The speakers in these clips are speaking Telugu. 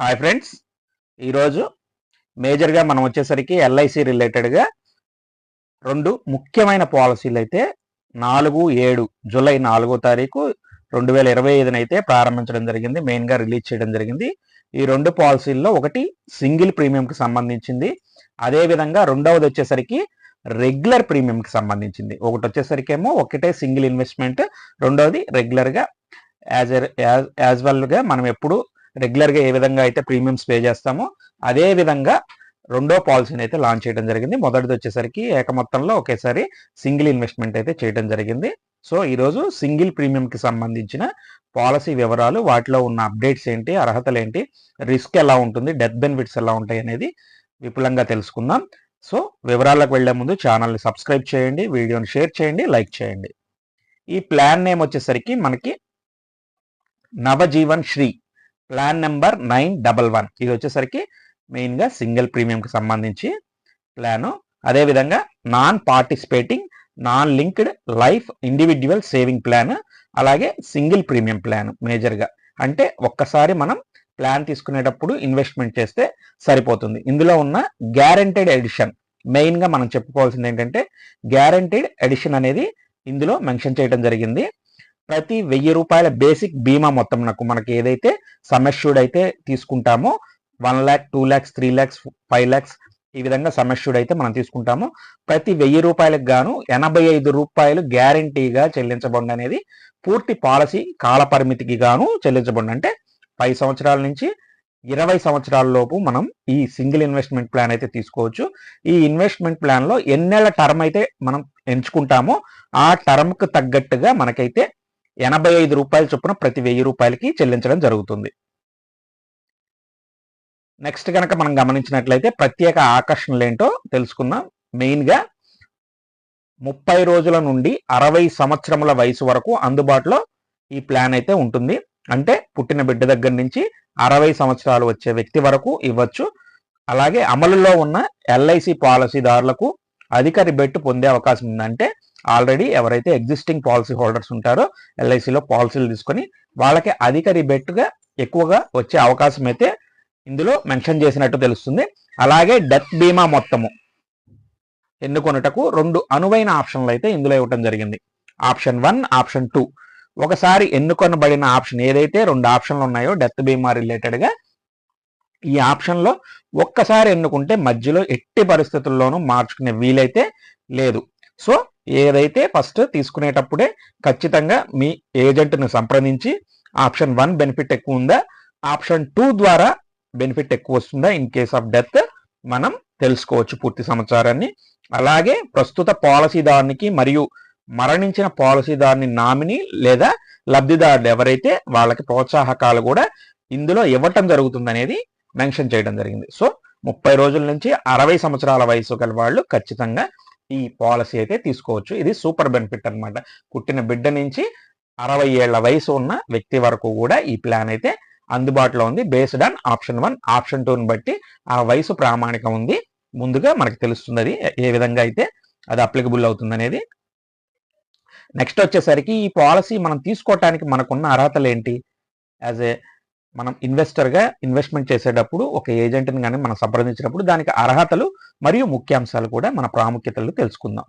హాయ్ ఫ్రెండ్స్ ఈరోజు మేజర్గా మనం వచ్చేసరికి ఎల్ఐసి రిలేటెడ్గా రెండు ముఖ్యమైన పాలసీలు అయితే నాలుగు ఏడు జూలై నాలుగో తారీఖు రెండు వేల ఇరవై ఐదున అయితే ప్రారంభించడం జరిగింది. మెయిన్గా రిలీజ్ చేయడం జరిగింది. ఈ రెండు పాలసీల్లో ఒకటి సింగిల్ ప్రీమియంకి సంబంధించింది. అదేవిధంగా రెండవది వచ్చేసరికి రెగ్యులర్ ప్రీమియంకి సంబంధించింది. ఒకటి వచ్చేసరికి ఏమో ఒకటే సింగిల్ ఇన్వెస్ట్మెంట్ రెండవది రెగ్యులర్గా యాజ్ యాజ్ వెల్గా మనం ఎప్పుడు రెగ్యులర్గా ఏ విధంగా అయితే ప్రీమియమ్స్ పే చేస్తామో అదే విధంగా రెండో పాలసీని అయితే లాంచ్ చేయడం జరిగింది. మొదటిది వచ్చేసరికి ఏక మొత్తంలో ఒకేసారి సింగిల్ ఇన్వెస్ట్మెంట్ అయితే చేయడం జరిగింది. సో ఈరోజు సింగిల్ ప్రీమియంకి సంబంధించిన పాలసీ వివరాలు వాటిలో ఉన్న అప్డేట్స్ ఏంటి అర్హతలు ఏంటి రిస్క్ ఎలా ఉంటుంది డెత్ బెనిఫిట్స్ ఎలా ఉంటాయి అనేది విపులంగా తెలుసుకుందాం. సో వివరాలకు వెళ్ళే ముందు ఛానల్ని సబ్స్క్రైబ్ చేయండి వీడియోని షేర్ చేయండి లైక్ చేయండి. ఈ ప్లాన్ నేమ్ వచ్చేసరికి మనకి Navjeevan Shree plan number nine double one. ఇది వచ్చేసరికి మెయిన్గా సింగిల్ ప్రీమియంకి సంబంధించి ప్లాను. అదేవిధంగా non participating non linked life individual saving plan అలాగే సింగిల్ ప్రీమియం ప్లాన్ మేజర్గా. అంటే ఒక్కసారి మనం ప్లాన్ తీసుకునేటప్పుడు ఇన్వెస్ట్మెంట్ చేస్తే సరిపోతుంది. ఇందులో ఉన్న గ్యారంటెడ్ ఎడిషన్ మెయిన్గా మనం చెప్పుకోవాల్సింది ఏంటంటే గ్యారంటెడ్ ఎడిషన్ అనేది ఇందులో మెన్షన్ చేయడం జరిగింది. ప్రతి వెయ్యి రూపాయల బేసిక్ బీమా మొత్తం నాకు మనకి ఏదైతే సమస్యుడ్ అయితే తీసుకుంటామో one lakh two lakhs three lakhs five lakhs ఈ విధంగా సమస్యుడ్ అయితే మనం తీసుకుంటాము. ప్రతి వెయ్యి రూపాయలకు గాను ఎనభై ఐదు రూపాయలు గ్యారంటీగా చెల్లించబడి అనేది పూర్తి పాలసీ కాల పరిమితికి గాను చెల్లించబడి అంటే పది సంవత్సరాల నుంచి ఇరవై సంవత్సరాల లోపు మనం ఈ సింగిల్ ఇన్వెస్ట్మెంట్ ప్లాన్ అయితే తీసుకోవచ్చు. ఈ ఇన్వెస్ట్మెంట్ ప్లాన్లో ఎన్నేళ్ళ టర్మ్ అయితే మనం ఎంచుకుంటామో ఆ టర్మ్కు తగ్గట్టుగా మనకైతే ఎనభై ఐదు రూపాయల చొప్పున ప్రతి వెయ్యి రూపాయలకి చెల్లించడం జరుగుతుంది. నెక్స్ట్ కనుక మనం గమనించినట్లయితే ప్రత్యేక ఆకర్షణలు ఏంటో తెలుసుకుందాం. మెయిన్గా ముప్పై రోజుల నుండి అరవై సంవత్సరముల వయసు వరకు అందుబాటులో ఈ ప్లాన్ అయితే ఉంటుంది. అంటే పుట్టిన బిడ్డ దగ్గర నుంచి అరవై సంవత్సరాలు వచ్చే వ్యక్తి వరకు ఇవ్వచ్చు. అలాగే అమలులో ఉన్న ఎల్ఐసి పాలసీదారులకు అధిక రిబెట్ పొందే అవకాశం ఉందంటే ఆల్రెడీ ఎవరైతే ఎగ్జిస్టింగ్ పాలసీ హోల్డర్స్ ఉంటారో ఎల్ఐసిలో పాలసీలు తీసుకొని వాళ్ళకి అధిక రిబెట్గా ఎక్కువగా వచ్చే అవకాశం అయితే ఇందులో మెన్షన్ చేసినట్టు తెలుస్తుంది. అలాగే డెత్ బీమా మొత్తము ఎన్నుకొనుటకు రెండు అనువైన ఆప్షన్లు అయితే ఇందులో ఇవ్వటం జరిగింది. ఆప్షన్ వన్ ఆప్షన్ టూ ఒకసారి ఎన్నుకొనబడిన ఆప్షన్ ఏదైతే రెండు ఆప్షన్లు ఉన్నాయో డెత్ బీమా రిలేటెడ్గా ఈ ఆప్షన్లో ఒక్కసారి ఎన్నుకుంటే మధ్యలో ఎట్టి పరిస్థితుల్లోనూ మార్చుకునే వీలైతే లేదు. సో ఏదైతే ఫస్ట్ తీసుకునేటప్పుడే ఖచ్చితంగా మీ ఏజెంట్ని సంప్రదించి ఆప్షన్ వన్ బెనిఫిట్ ఎక్కువ ఉందా? ఆప్షన్ టూ ద్వారా బెనిఫిట్ ఎక్కువ వస్తుందా? ఇన్ కేస్ ఆఫ్ డెత్ మనం తెలుసుకోవచ్చు పూర్తి సమాచారాన్ని. అలాగే ప్రస్తుత పాలసీదారునికి మరియు మరణించిన పాలసీదారుని నామిని లేదా లబ్ధిదారులు ఎవరైతే వాళ్ళకి ప్రోత్సాహకాలు కూడా ఇందులో ఇవ్వటం జరుగుతుంది అనేది మెన్షన్ చేయడం జరిగింది. సో ముప్పై రోజుల నుంచి అరవై సంవత్సరాల వయసు గల వాళ్ళు ఖచ్చితంగా ఈ పాలసీ అయితే తీసుకోవచ్చు. ఇది సూపర్ బెనిఫిట్ అనమాట పుట్టిన బిడ్డ నుంచి అరవై ఏళ్ళ వయసు ఉన్న వ్యక్తి వరకు కూడా ఈ ప్లాన్ అయితే అందుబాటులో ఉంది. Based on option one. Option టూని బట్టి ఆ వయసు ప్రామాణికం ఉంది. ముందుగా మనకు తెలుస్తుంది అది ఏ విధంగా అయితే అది అప్లికబుల్ అవుతుంది అనేది. నెక్స్ట్ వచ్చేసరికి ఈ పాలసీ మనం తీసుకోవటానికి మనకున్న అర్హతలు ఏంటి? యాజ్ ఏ మనం ఇన్వెస్టర్గా ఇన్వెస్ట్మెంట్ చేసేటప్పుడు ఒక ఏజెంట్ని కానీ మనం సంప్రదించినప్పుడు దానికి అర్హతలు మరియు ముఖ్యాంశాలు కూడా మన ప్రాముఖ్యతలు తెలుసుకుందాం.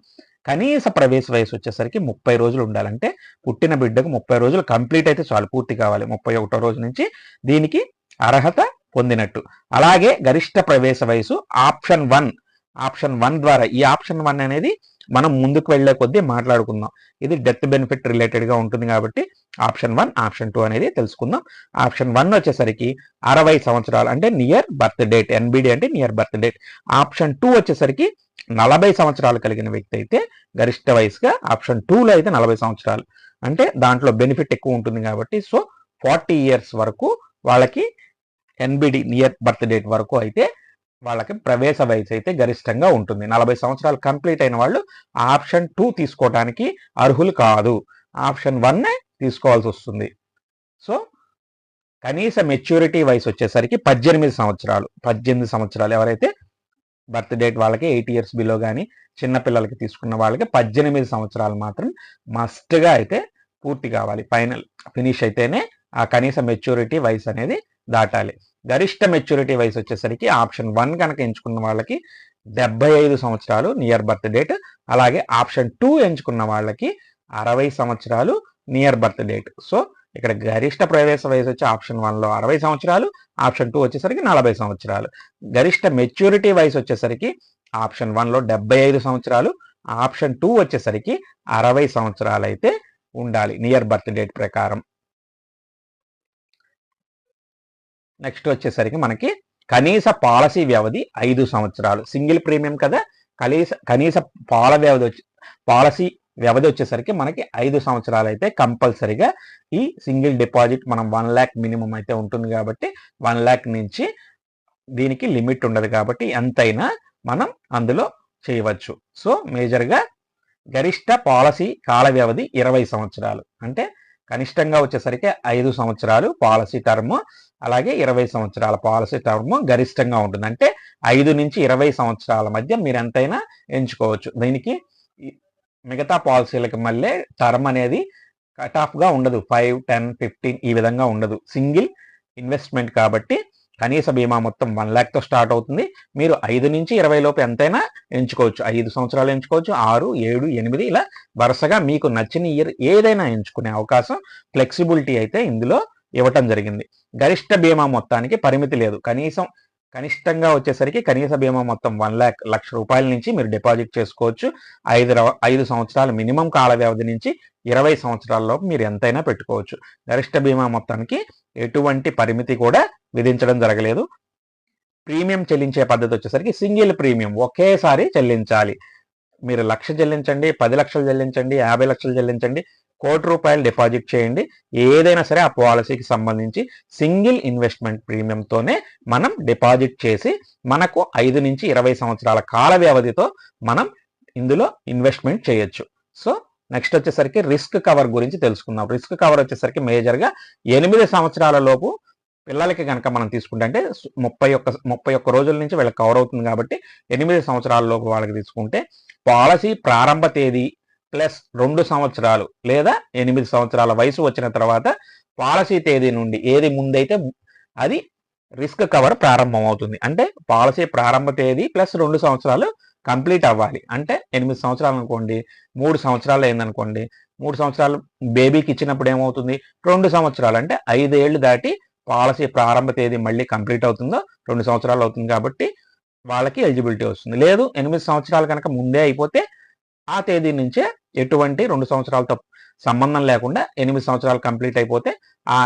కనీస ప్రవేశ వయసు వచ్చేసరికి ముప్పై రోజులు ఉండాలంటే పుట్టిన బిడ్డకు ముప్పై రోజులు కంప్లీట్ అయితే చాలు పూర్తి కావాలి. ముప్పై ఒకటో రోజు నుంచి దీనికి అర్హత పొందినట్టు. అలాగే గరిష్ట ప్రవేశ వయసు ఆప్షన్ వన్ ఆప్షన్ వన్ ద్వారా ఈ ఆప్షన్ వన్ అనేది మనం ముందుకు వెళ్ళే కొద్దీ మాట్లాడుకుందాం. ఇది డెత్ బెనిఫిట్ రిలేటెడ్గా ఉంటుంది కాబట్టి ఆప్షన్ వన్ ఆప్షన్ టూ అనేది తెలుసుకుందాం. ఆప్షన్ వన్ వచ్చేసరికి అరవై సంవత్సరాలు అంటే నియర్ బర్త్ డేట్ ఎన్బిడి అంటే near birth date. Option two వచ్చేసరికి నలభై సంవత్సరాలు కలిగిన వ్యక్తి అయితే గరిష్ట వయసుగా ఆప్షన్ టూలో అయితే నలభై సంవత్సరాలు. అంటే దాంట్లో బెనిఫిట్ ఎక్కువ ఉంటుంది కాబట్టి సో ఫార్టీ ఇయర్స్ వరకు వాళ్ళకి ఎన్బిడి నియర్ బర్త్ డేట్ వరకు అయితే వాళ్ళకి ప్రవేశ వయసు అయితే గరిష్టంగా ఉంటుంది. నలభై సంవత్సరాలు కంప్లీట్ అయిన వాళ్ళు ఆప్షన్ టూ తీసుకోవడానికి అర్హులు కాదు. ఆప్షన్ వన్నే తీసుకోవాల్సి వస్తుంది. సో కనీస మెచ్యూరిటీ వయసు వచ్చేసరికి పద్దెనిమిది సంవత్సరాలు. పద్దెనిమిది సంవత్సరాలు ఎవరైతే బర్త్ డేట్ వాళ్ళకి ఎయిట్ ఇయర్స్ బిలో కానీ చిన్నపిల్లలకి తీసుకున్న వాళ్ళకి పద్దెనిమిది సంవత్సరాలు మాత్రం మస్ట్గా అయితే పూర్తి కావాలి. ఫైనల్ ఫినిష్ అయితేనే ఆ కనీస మెచ్యూరిటీ వయసు అనేది దాటాలి. గరిష్ట మెచ్యూరిటీ వయసు వచ్చేసరికి ఆప్షన్ వన్ కనుక ఎంచుకున్న వాళ్ళకి డెబ్బై ఐదు సంవత్సరాలు నియర్ బర్త్ డేట్ అలాగే ఆప్షన్ టూ ఎంచుకున్న వాళ్ళకి అరవై సంవత్సరాలు నియర్ బర్త్ డేట్ సో ఇక్కడ గరిష్ట ప్రవేశ వయసు వచ్చి ఆప్షన్ వన్లో అరవై సంవత్సరాలు ఆప్షన్ టూ వచ్చేసరికి నలభై సంవత్సరాలు. గరిష్ట మెచ్యూరిటీ వయసు వచ్చేసరికి ఆప్షన్ వన్లో డెబ్బై ఐదు సంవత్సరాలు ఆప్షన్ టూ వచ్చేసరికి అరవై సంవత్సరాలు అయితే ఉండాలి నియర్ బర్త్ డేట్ ప్రకారం. నెక్స్ట్ వచ్చేసరికి మనకి కనీస పాలసీ వ్యవధి ఐదు సంవత్సరాలు. సింగిల్ ప్రీమియం కదా? కనీస కనీస పాల వ్యవధి వచ్చి పాలసీ వ్యవధి వచ్చేసరికి మనకి ఐదు సంవత్సరాలు అయితే కంపల్సరిగా ఈ సింగిల్ డిపాజిట్ మనం వన్ ల్యాక్ మినిమం అయితే ఉంటుంది కాబట్టి వన్ ల్యాక్ నుంచి దీనికి లిమిట్ ఉండదు కాబట్టి ఎంతైనా మనం అందులో చేయవచ్చు. సో మేజర్గా గరిష్ట పాలసీ కాల వ్యవధి ఇరవై సంవత్సరాలు. అంటే కనిష్టంగా వచ్చేసరికి ఐదు సంవత్సరాలు పాలసీ టర్మ్. అలాగే ఇరవై సంవత్సరాల పాలసీ టర్మ్ గరిష్టంగా ఉంటుంది. అంటే ఐదు నుంచి ఇరవై సంవత్సరాల మధ్య మీరు ఎంతైనా ఎంచుకోవచ్చు. దీనికి మిగతా పాలసీలకు మళ్ళీ టర్మ్ అనేది కట్ ఆఫ్గా ఉండదు. ఫైవ్ టెన్ ఫిఫ్టీన్ ఈ విధంగా ఉండదు. సింగిల్ ఇన్వెస్ట్మెంట్ కాబట్టి కనీస బీమా మొత్తం వన్ ల్యాక్తో స్టార్ట్ అవుతుంది. మీరు ఐదు నుంచి ఇరవై లోపు ఎంతైనా ఎంచుకోవచ్చు. ఐదు సంవత్సరాలు ఎంచుకోవచ్చు. ఆరు ఏడు ఎనిమిది ఇలా వరుసగా మీకు నచ్చిన ఇయర్ ఏదైనా ఎంచుకునే అవకాశం ఫ్లెక్సిబిలిటీ అయితే ఇందులో ఇవ్వటం జరిగింది. గరిష్ట బీమా మొత్తానికి పరిమితి లేదు. కనీసం కనిష్టంగా వచ్చేసరికి కనీస బీమా మొత్తం వన్ ల్యాక్ లక్ష రూపాయల నుంచి మీరు డిపాజిట్ చేసుకోవచ్చు. ఐదు ఐదు సంవత్సరాల మినిమం కాల వ్యవధి నుంచి ఇరవై సంవత్సరాలలోపు మీరు ఎంతైనా పెట్టుకోవచ్చు. గరిష్ట బీమా మొత్తానికి ఎటువంటి పరిమితి కూడా విధించడం జరగలేదు. ప్రీమియం చెల్లించే పద్ధతి వచ్చేసరికి సింగిల్ ప్రీమియం ఒకేసారి చెల్లించాలి. మీరు లక్ష చెల్లించండి పది లక్షలు చెల్లించండి యాభై లక్షలు చెల్లించండి కోటి రూపాయలు డిపాజిట్ చేయండి. ఏదైనా సరే ఆ పాలసీకి సంబంధించి సింగిల్ ఇన్వెస్ట్మెంట్ ప్రీమియంతోనే మనం డిపాజిట్ చేసి మనకు ఐదు నుంచి ఇరవై సంవత్సరాల కాల వ్యవధితో మనం ఇందులో ఇన్వెస్ట్మెంట్ చేయొచ్చు. సో నెక్స్ట్ వచ్చేసరికి రిస్క్ కవర్ గురించి తెలుసుకుందాం. రిస్క్ కవర్ వచ్చేసరికి మేజర్గా ఎనిమిది సంవత్సరాల లోపు పిల్లలకి కనుక మనం తీసుకుంటే అంటే ముప్పై ఒక్క ముప్పై ఒక్క రోజుల నుంచి వీళ్ళకి కవర్ అవుతుంది కాబట్టి ఎనిమిది సంవత్సరాల లోపు వాళ్ళకి తీసుకుంటే పాలసీ ప్రారంభ తేదీ ప్లస్ రెండు సంవత్సరాలు లేదా ఎనిమిది సంవత్సరాల వయసు వచ్చిన తర్వాత పాలసీ తేదీ నుండి ఏది ముందైతే అది రిస్క్ కవర్ ప్రారంభం అవుతుంది అంటే పాలసీ ప్రారంభ తేదీ ప్లస్ రెండు సంవత్సరాలు కంప్లీట్ అవ్వాలి. అంటే ఎనిమిది సంవత్సరాలు అనుకోండి మూడు సంవత్సరాలు అయిందనుకోండి మూడు సంవత్సరాలు బేబీకి ఇచ్చినప్పుడు ఏమవుతుంది? రెండు సంవత్సరాలు. అంటే ఐదేళ్ళు దాటి పాలసీ ప్రారంభ తేదీ మళ్ళీ కంప్లీట్ అవుతుందో రెండు సంవత్సరాలు అవుతుంది కాబట్టి వాళ్ళకి ఎలిజిబిలిటీ వస్తుంది. లేదు ఎనిమిది సంవత్సరాలు కనుక ముందే అయిపోతే ఆ తేదీ నుంచే ఎటువంటి రెండు సంవత్సరాలతో సంబంధం లేకుండా ఎనిమిది సంవత్సరాలు కంప్లీట్ అయిపోతే ఆ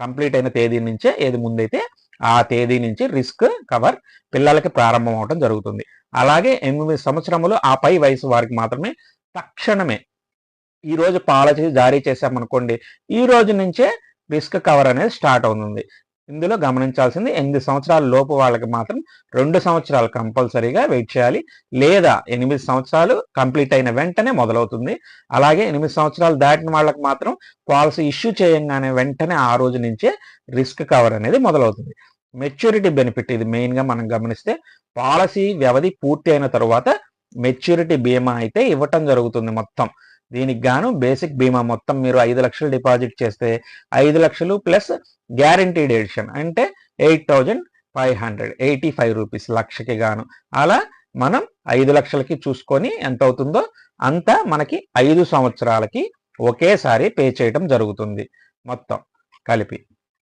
కంప్లీట్ అయిన తేదీ నుంచే ఏది ముందైతే ఆ తేదీ నుంచి రిస్క్ కవర్ పిల్లలకి ప్రారంభం అవడం జరుగుతుంది. అలాగే ఎనిమిది సంవత్సరములు ఆ పై వయసు వారికి మాత్రమే తక్షణమే ఈరోజు పాలసీ జారీ చేశామనుకోండి ఈ రోజు నుంచే రిస్క్ కవర్ అనేది స్టార్ట్ అవుతుంది. ఇందులో గమనించాల్సింది ఎనిమిది సంవత్సరాల లోపు వాళ్ళకి మాత్రం రెండు సంవత్సరాలు కంపల్సరీగా వెయిట్ చేయాలి. లేదా ఎనిమిది సంవత్సరాలు కంప్లీట్ అయిన వెంటనే మొదలవుతుంది. అలాగే ఎనిమిది సంవత్సరాలు దాటిన వాళ్ళకి మాత్రం పాలసీ ఇష్యూ చేయంగానే వెంటనే ఆ రోజు నుంచే రిస్క్ కవర్ అనేది మొదలవుతుంది. మెచ్యూరిటీ బెనిఫిట్ ఇది మెయిన్గా మనం గమనిస్తే పాలసీ వ్యవధి పూర్తి అయిన తర్వాత మెచ్యూరిటీ బీమా అయితే ఇవ్వటం జరుగుతుంది మొత్తం. దీనికి గాను బేసిక్ బీమా మొత్తం మీరు ఐదు లక్షలు డిపాజిట్ చేస్తే ఐదు లక్షలు ప్లస్ గ్యారంటీడ్ ఎడిషన్ అంటే eight thousand five hundred eighty five rupees లక్షకి గాను. అలా మనం ఐదు లక్షలకి చూసుకొని ఎంత అవుతుందో అంత మనకి ఐదు సంవత్సరాలకి ఒకేసారి పే చేయడం జరుగుతుంది మొత్తం కలిపి.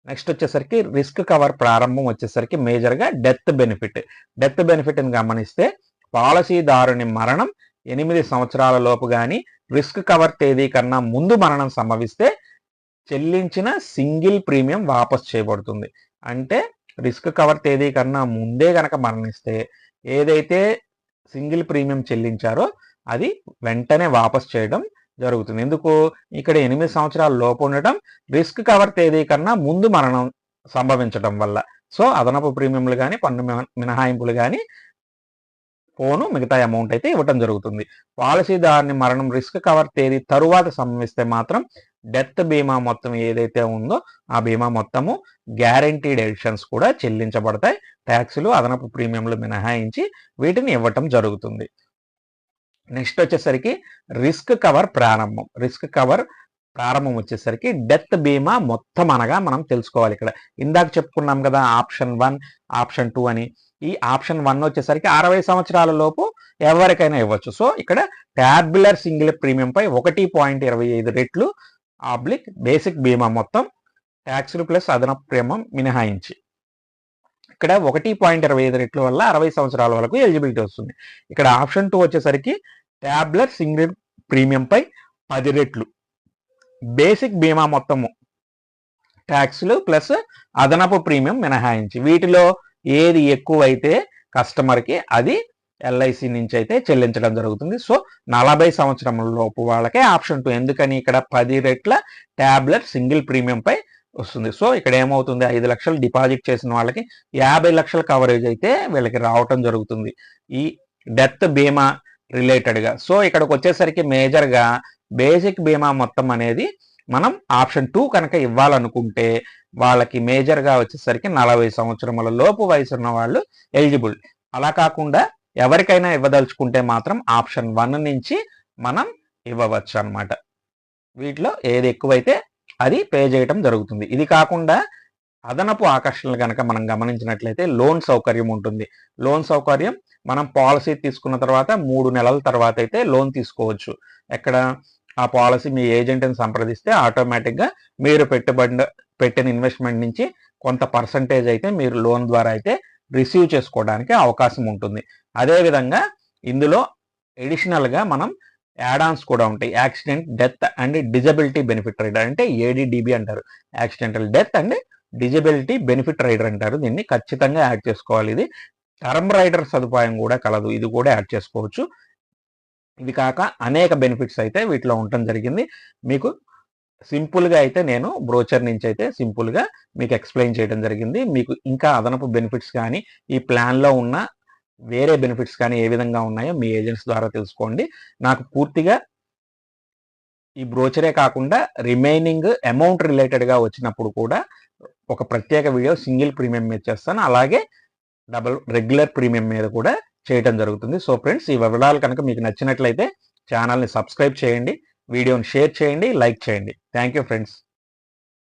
నెక్స్ట్ వచ్చేసరికి రిస్క్ కవర్ ప్రారంభం వచ్చేసరికి మేజర్గా డెత్ బెనిఫిట్. డెత్ బెనిఫిట్ని గమనిస్తే పాలసీదారుని మరణం ఎనిమిది సంవత్సరాల లోపు కానీ రిస్క్ కవర్ తేదీ కన్నా ముందు మరణం సంభవిస్తే చెల్లించిన సింగిల్ ప్రీమియం వాపస్ చేయబడుతుంది. అంటే రిస్క్ కవర్ తేదీ కన్నా ముందే గనక మరణిస్తే ఏదైతే సింగిల్ ప్రీమియం చెల్లించారో అది వెంటనే వాపస్ చేయడం జరుగుతుంది. ఎందుకు? ఇక్కడ ఎనిమిది సంవత్సరాల లోపు ఉండటం రిస్క్ కవర్ తేదీ కన్నా ముందు మరణం సంభవించడం వల్ల. సో అదనపు ప్రీమియంలు కానీ పన్ను మినహాయింపులు కానీ పోను మిగతా అమౌంట్ అయితే ఇవ్వటం జరుగుతుంది. పాలసీదారుని మరణం రిస్క్ కవర్ తేదీ తరువాత సంభవిస్తే మాత్రం డెత్ బీమా మొత్తం ఏదైతే ఉందో ఆ బీమా మొత్తము గ్యారంటీడ్ ఎడిషన్స్ కూడా చెల్లించబడతాయి. ట్యాక్సులు అదనపు ప్రీమియంలు మినహాయించి వీటిని ఇవ్వటం జరుగుతుంది. నెక్స్ట్ వచ్చేసరికి రిస్క్ కవర్ ప్రారంభం. రిస్క్ కవర్ ప్రారంభం వచ్చేసరికి డెత్ బీమా మొత్తం అనగా మనం తెలుసుకోవాలి ఇక్కడ. ఇందాక చెప్పుకున్నాం కదా ఆప్షన్ వన్ ఆప్షన్ టూ అని. ఈ ఆప్షన్ వన్ వచ్చేసరికి అరవై సంవత్సరాల లోపు ఎవరికైనా ఇవ్వచ్చు. సో ఇక్కడ ట్యాబ్యులర్ సింగిల్ ప్రీమియంపై ఒకటి పాయింట్ ఇరవై ఐదు రెట్లు ఆబ్లిక్ బేసిక్ బీమా మొత్తం ట్యాక్స్లు ప్లస్ అదనపు ప్రీమియం మినహాయించి. ఇక్కడ ఒకటి పాయింట్ ఇరవై ఐదు రెట్ల వల్ల అరవై సంవత్సరాల వరకు ఎలిజిబిలిటీ వస్తుంది. ఇక్కడ ఆప్షన్ టూ వచ్చేసరికి ట్యాబ్లెట్ సింగిల్ ప్రీమియంపై పది రెట్లు. బేసిక్ బీమా మొత్తము ట్యాక్స్లు ప్లస్ అదనపు ప్రీమియం మినహాయించి. వీటిలో ఏది ఎక్కువైతే కస్టమర్కి అది ఎల్ఐసి నుంచి అయితే చెల్లించడం జరుగుతుంది. సో నలభై సంవత్సరముల లోపు వాళ్ళకే ఆప్షన్ టూ. ఎందుకని ఇక్కడ పది రెట్ల ట్యాబ్లెట్ సింగిల్ ప్రీమియంపై వస్తుంది. సో ఇక్కడ ఏమవుతుంది? ఐదు లక్షలు డిపాజిట్ చేసిన వాళ్ళకి యాభై లక్షల కవరేజ్ అయితే వీళ్ళకి రావటం జరుగుతుంది. ఈ డెత్ బీమా రిలేటెడ్గా. సో ఇక్కడికి వచ్చేసరికి మేజర్గా బేసిక్ బీమా మొత్తం అనేది మనం ఆప్షన్ టూ కనుక ఇవ్వాలనుకుంటే వాళ్ళకి మేజర్గా వచ్చేసరికి నలభై సంవత్సరముల లోపు వయసు ఉన్న వాళ్ళు ఎలిజిబుల్. అలా కాకుండా ఎవరికైనా ఇవ్వదలుచుకుంటే మాత్రం ఆప్షన్ వన్ నుంచి మనం ఇవ్వవచ్చు అనమాట వీటిలో ఏది ఎక్కువైతే అది పే చేయటం జరుగుతుంది. ఇది కాకుండా అదనపు ఆకర్షణలు కనుక మనం గమనించినట్లయితే లోన్ సౌకర్యం ఉంటుంది. లోన్ సౌకర్యం మనం పాలసీ తీసుకున్న తర్వాత మూడు నెలల తర్వాత అయితే లోన్ తీసుకోవచ్చు. ఎక్కడ ఆ పాలసీ మీ ఏజెంట్ని సంప్రదిస్తే ఆటోమేటిక్గా మీరు పెట్టుబడి పెట్టిన ఇన్వెస్ట్మెంట్ నుంచి కొంత పర్సంటేజ్ అయితే మీరు లోన్ ద్వారా అయితే రిసీవ్ చేసుకోవడానికి అవకాశం ఉంటుంది. అదేవిధంగా ఇందులో ఎడిషనల్గా మనం యాడాన్స్ కూడా ఉంటాయి. Accident death and disability benefit rider అంటే ఏడిడిబి అంటారు. Accidental death and disability benefit rider అంటారు. దీన్ని ఖచ్చితంగా యాడ్ చేసుకోవాలి. ఇది టర్మ్ రైడర్ సదుపాయం కూడా కలదు. ఇది కూడా యాడ్ చేసుకోవచ్చు. ఇవి కాక అనేక బెనిఫిట్స్ అయితే వీటిలో ఉండటం జరిగింది. మీకు సింపుల్గా అయితే నేను బ్రోచర్ నుంచి అయితే సింపుల్గా మీకు ఎక్స్ప్లెయిన్ చేయడం జరిగింది. మీకు ఇంకా అదనపు బెనిఫిట్స్ కానీ ఈ ప్లాన్లో ఉన్న వేరే బెనిఫిట్స్ కానీ ఏ విధంగా ఉన్నాయో మీ ఏజెంట్స్ ద్వారా తెలుసుకోండి. నాకు పూర్తిగా ఈ బ్రోచరే కాకుండా రిమైనింగ్ అమౌంట్ రిలేటెడ్గా వచ్చినప్పుడు కూడా ఒక ప్రత్యేక వీడియో సింగిల్ ప్రీమియం మీద చేస్తాను. అలాగే డబల్ రెగ్యులర్ ప్రీమియం మీద కూడా చేయటం జరుగుతుంది. సో ఫ్రెండ్స్ ఈ వివరాలు కనుక మీకు నచ్చినట్లయితే ఛానల్ని సబ్స్క్రైబ్ చేయండి. వీడియోని షేర్ చేయండి. లైక్ చేయండి. Thank you friends.